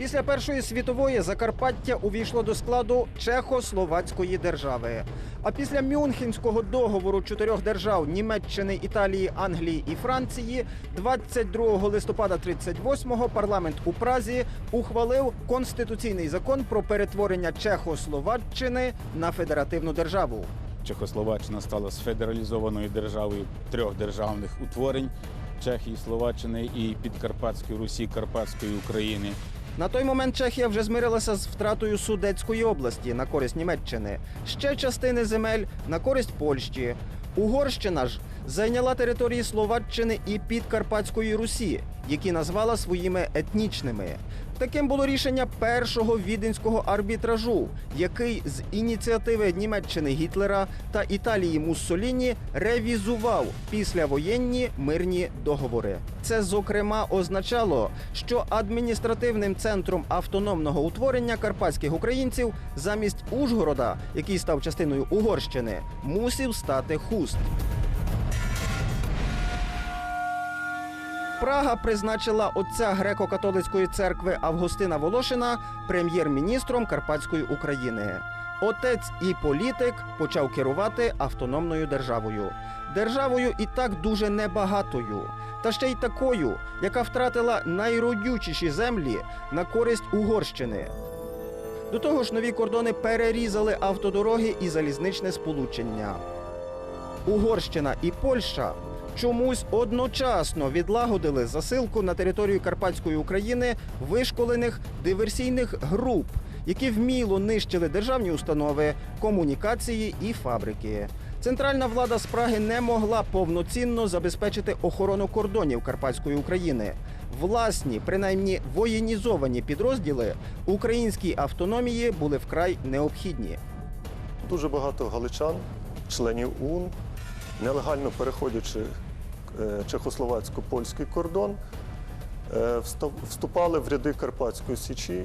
Після Першої світової Закарпаття увійшло до складу Чехословацької держави. А після Мюнхенського договору чотирьох держав Німеччини, Італії, Англії і Франції 22 листопада 38-го парламент у Празі ухвалив конституційний закон про перетворення Чехословаччини на федеративну державу. Чехословаччина стала сфедералізованою державою трьох державних утворень Чехії, Словаччини і Підкарпатської Русі, Карпатської України. На той момент Чехія вже змирилася з втратою Судецької області на користь Німеччини, ще частини земель на користь Польщі. Угорщина ж зайняла території Словаччини і Підкарпатської Русі, які назвала своїми етнічними. Таким було рішення першого віденського арбітражу, який з ініціативи Німеччини Гітлера та Італії Муссоліні ревізував післявоєнні мирні договори. Це зокрема означало, що адміністративним центром автономного утворення карпатських українців замість Ужгорода, який став частиною Угорщини, мусів стати Хуст. Прага призначила отця греко-католицької церкви Августина Волошина прем'єр-міністром Карпатської України. Отець і політик почав керувати автономною державою. Державою і так дуже небагатою, та ще й такою, яка втратила найродючіші землі на користь Угорщини. До того ж, нові кордони перерізали автодороги і залізничне сполучення. Угорщина і Польща чомусь одночасно відлагодили засилку на територію Карпатської України вишколених диверсійних груп, які вміло нищили державні установи, комунікації і фабрики. Центральна влада з Праги не могла повноцінно забезпечити охорону кордонів Карпатської України. Власні, принаймні воєнізовані підрозділи українській автономії були вкрай необхідні. Дуже багато галичан, членів УН, нелегально переходячи чехословацько-польський кордон, е, вступали в ряди Карпатської січі.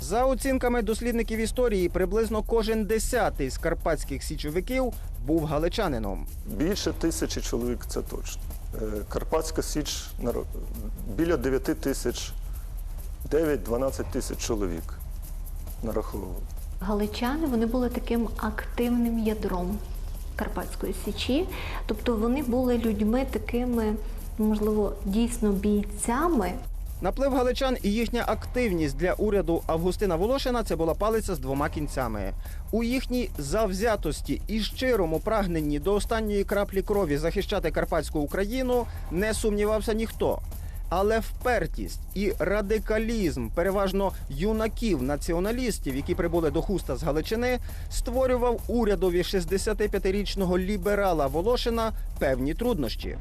За оцінками дослідників історії, приблизно кожен десятий з карпатських січовиків був галичанином. Більше тисячі чоловік це точно. Е, Карпатська Січ біля 9 тисяч, 9-12 тисяч чоловік нараховували. Галичани вони були таким активним ядром Карпатської січі, тобто вони були людьми такими, можливо, дійсно бійцями. Наплив галичан і їхня активність для уряду Августина Волошина це була палиця з двома кінцями. У їхній завзятості і щирому прагненні до останньої краплі крові захищати карпатську Україну не сумнівався ніхто. Але впертість і радикалізм, переважно юнаків націоналістів, які прибули до хуста з Галичини, створював урядові 65-річного ліберала Волошина певні труднощі.